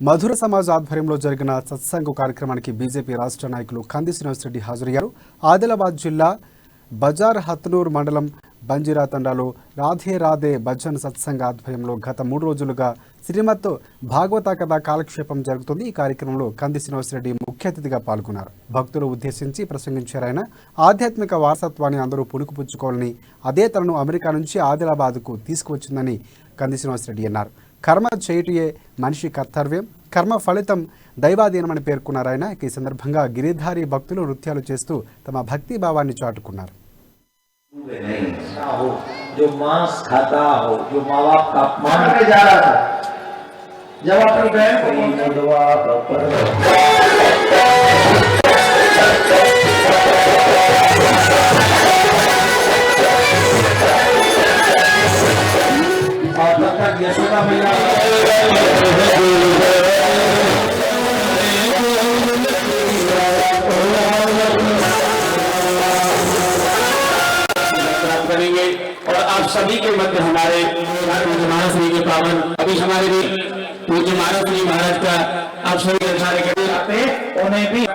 మధుర సమాజ్ ఆధ్వర్యంలో జరిగిన సత్సంగ కార్యక్రమానికి బీజేపీ రాష్ట్ర నాయకులు కంది శ్రీనివాసరెడ్డి హాజరయ్యారు. ఆదిలాబాద్ జిల్లా బజార్ హత్నూర్ మండలం బంజీరా తండాలో రాధే రాధే భజన్ సత్సంగ ఆధ్వర్యంలో గత మూడు రోజులుగా శ్రీమత్ భాగవత కథ కాలక్షేపం జరుగుతుంది. ఈ కార్యక్రమంలో కంది శ్రీనివాసరెడ్డి ముఖ్య అతిథిగా పాల్గొన్నారు. భక్తులు ఉద్దేశించి ప్రసంగించారు ఆయన. ఆధ్యాత్మిక వారసత్వాన్ని అందరూ పుణుకుపుచ్చుకోవాలని అదే తనను అమెరికా నుంచి ఆదిలాబాద్కు తీసుకువచ్చిందని కంది శ్రీనివాసరెడ్డి అన్నారు. కర్మ చేయుటియే మనిషి కర్తవ్యం. కర్మ ఫలితం దైవాధీనమని పేర్కొన్నారు ఆయన. ఈ సందర్భంగా గిరిధారి భక్తులు నృత్యాలు చేస్తూ తమ భక్తి భావాన్ని చాటుకున్నారు में आप सभी के मध्य हमारे महाराज श्री के पावन अभी हमारे भी पूज्य महाराज श्री महाराज का आप सभी के सारे करते हैं उन्हें भी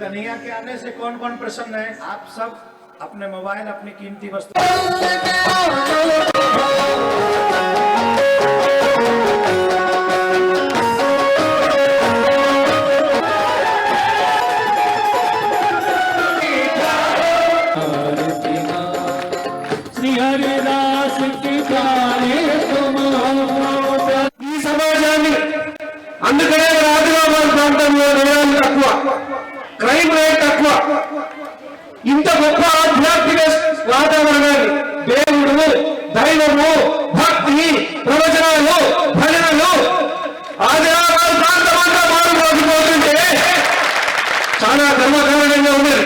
कन्हैया के आने से कौन कौन प्रसन्न है? आप सब अपने मोबाइल अपनी कीमती वस्तु। అందుకనే ఆదిలాబాద్ ప్రాంతంలో నేరాలు తక్కువ. క్రైమ్ రేట్ తక్కువ. ఇంత గొప్ప ఆధ్యాత్మిక వాతావరణాన్ని దేవుడు దైవము భక్తి ప్రవచనాలు భజనలు ఆదిలాబాద్ ప్రాంతం అంతా మారుమోగిపోతుంటే చాలా గర్వకారణంగా ఉన్నది.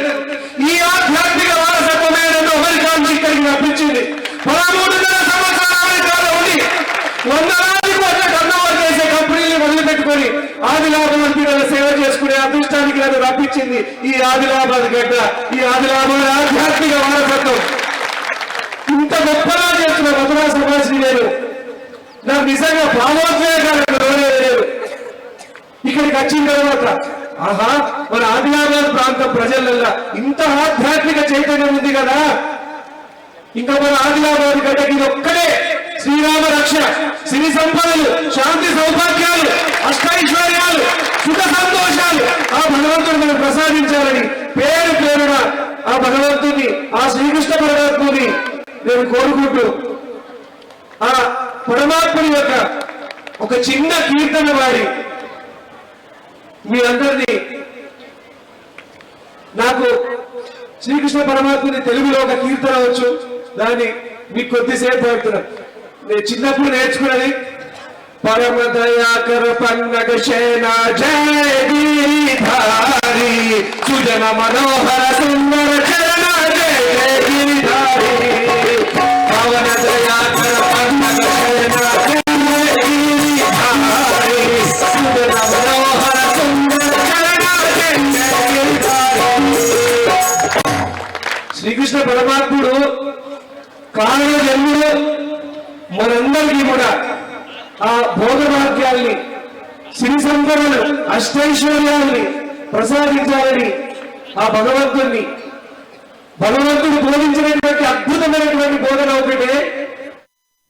ఈ ఆధ్యాత్మిక వారసత్వమే నన్ను అమెరికా నుంచి ఇక్కడికి రప్పించింది పదమూడున్నర సంవత్సరాల అమెరికాలో ఉండి వందలాది కోట్ల టర్నోవర్ చేసే కంపెనీలు ఆదిలాబాద్ పిల్లల సేవ చేసుకునే అదృష్టానికి నన్ను రప్పించింది ఈ ఆదిలాబాద్ గడ్డ. ఈ ఆదిలాబాద్ ఆధ్యాత్మిక వారసత్వం. ఇంత గొప్పగా చేస్తున్న మధురా సమాజ్ నేను. నాకు నిజంగా భావోద్వేగాలకు లోనయ్యారు ఇక్కడికి వచ్చిన తర్వాత ఆహా మన ఆదిలాబాద్ ప్రాంతం ప్రజలల్లో ఇంత ఆధ్యాత్మిక చైతన్యం ఉంది కదా. ఇంకా మన ఆదిలాబాద్ గడ్డకి ఇది ఒక్కడే శ్రీరామ రక్ష సిరి సంపదలు శాంతి సౌభాగ్యాలు అష్టైశ్వర్యాలు సుఖ సంతోషాలు ఆ భగవంతుడు మనం ప్రసాదించాలని పేరు పేరున ఆ భగవంతుని ఆ శ్రీకృష్ణ పరమాత్ముని నేను కోరుకుంటూ ఆ పరమాత్ముని యొక్క ఒక చిన్న కీర్తన వారి మీ అందరినీ నాకు శ్రీకృష్ణ పరమాత్మని తెలుగులో ఒక కీర్తన వచ్చు. దాన్ని మీకు కొద్దిసేపు చెప్తున్నా నేను చిన్నప్పుడు నేర్చుకున్నది పరమ దయాకర పన్నగ సేనా జయ సుజన మనోహర సుందర చరణ జయ పవన దయాకర పన్నగ సేనా జయ సుజన మనోహర సుందర చరణ జయ శ్రీకృష్ణ పరమాత్ముడు కారణ జన్ముడు మనందరికీ కూడా ఆ భోగభాగ్యాల్ని సిరి సంపదలు అష్టైశ్వర్యాల్ని ప్రసాదించాలని ఆ భగవంతుణ్ణి భగవంతుడు బోధించినటువంటి అద్భుతమైనటువంటి బోధన ఒకటే.